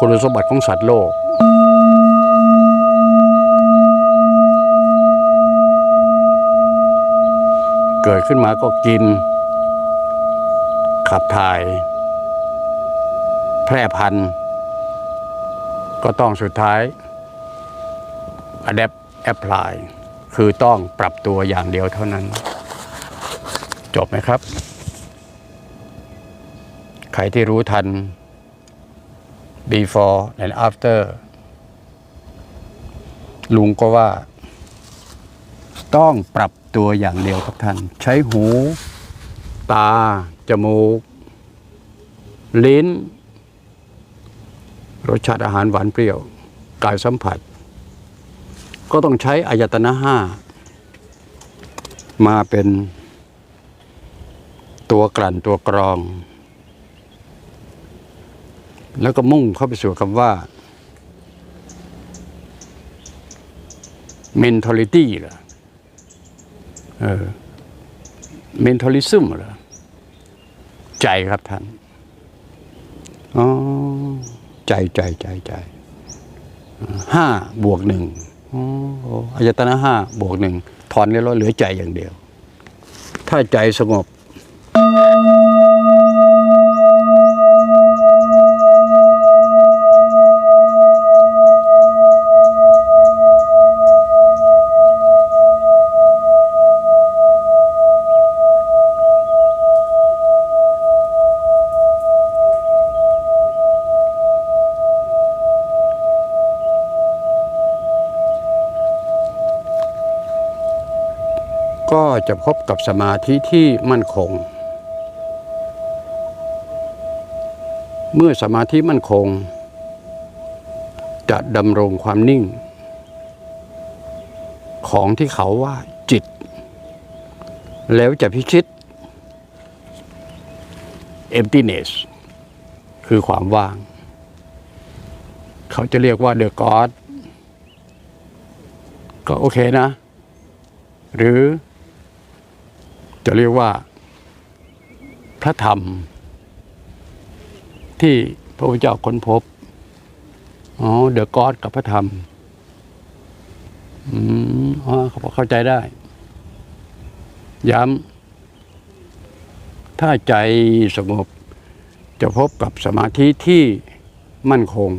คุณสมบัติของสัตว์โลก เกิดขึ้นมาก็กิน ขับถ่าย แพร่พันธุ์ ก็ต้องสุดท้าย adapt apply คือต้องปรับตัวอย่างเดียวเท่านั้น จบไหมครับ ใครที่รู้ทัน before and after ลุงก็ว่า ต้องปรับตัวอย่างเดียวครับท่าน ใช้หู ตา จมูก ลิ้น รสชาติอาหารหวานเปรี้ยว กายสัมผัส ก็ต้องใช้อายตนะห้า มาเป็นตัวกลั่นตัวกรอง แล้วก็มุ่งเข้าไปสู่คำว่า mentality เหรอเออ mentalism เหรอใจครับท่าน อ๋อ ใจใจใจใจ ห้าบวกหนึ่งอ๋ออายตนะห้าบวกหนึ่งถอนเรียบร้อยเหลือใจอย่างเดียว ถ้าใจสงบ ก็จะพบกับสมาธิที่มั่นคง เมื่อสมาธิมั่นคง จะดำรงความนิ่ง ของที่เขาว่าจิต แล้วจะพิชิต emptiness คือความว่าง เขาจะเรียกว่า the God ก็โอเคนะ หรือ จะเรียกว่าพระธรรม ที่พระพุทธเจ้าค้นพบอ๋อเดอะกอดกับพระธรรมอืมอ๋อเขาเข้าใจได้ ย้ำถ้าใจสงบจะพบกับสมาธิที่มั่นคง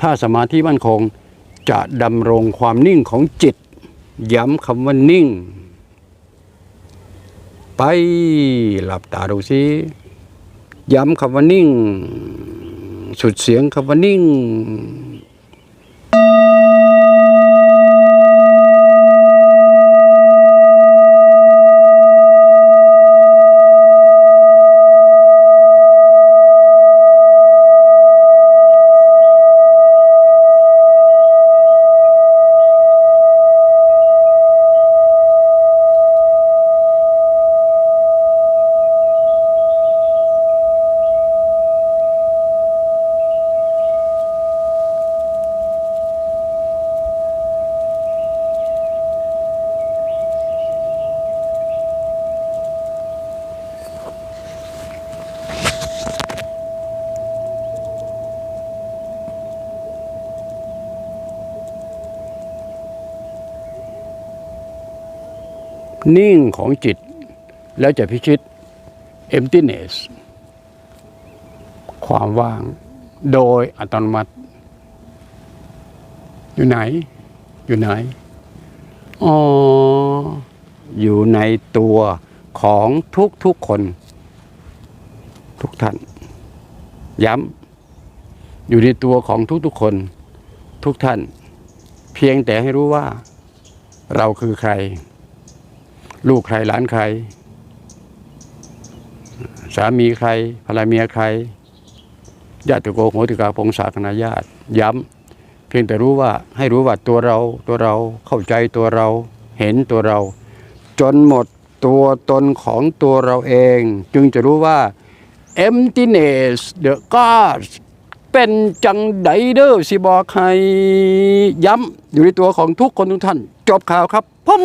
ถ้าสมาธิมั่นคงจะดำรงความนิ่งของจิต ย้ำคำว่านิ่ง ไปหลับตาดูสิย้ำคำว่านิ่ง สุดเสียงคำว่านิ่ง นิ่งของจิต แล้วจะพิชิต emptiness ความว่าง โดยอัตโนมัติ อยู่ไหน อยู่ไหน อ๋อ อยู่ในตัวของทุกทุกคน ทุกท่าน ย้ำ อยู่ในตัวของทุกทุกคน ทุกท่าน เพียงแต่ให้รู้ว่า เราคือใคร ลูกใครหลานใคร สามีใครภรรยาเมียใครญาติโกโหติกาพงศาคณาญาติ ย้ำเพียงแต่รู้ว่าให้รู้ว่าตัวเราตัวเราเข้าใจตัวเราเห็นตัวเรา จนหมดตัวตนของตัวเราเอง จึงจะรู้ว่า emptiness the God เป็นจังไดเดอร์สิบอกใครย้ำอยู่ในตัวของทุกคนทุกท่าน จบข่าวครับพุ่ม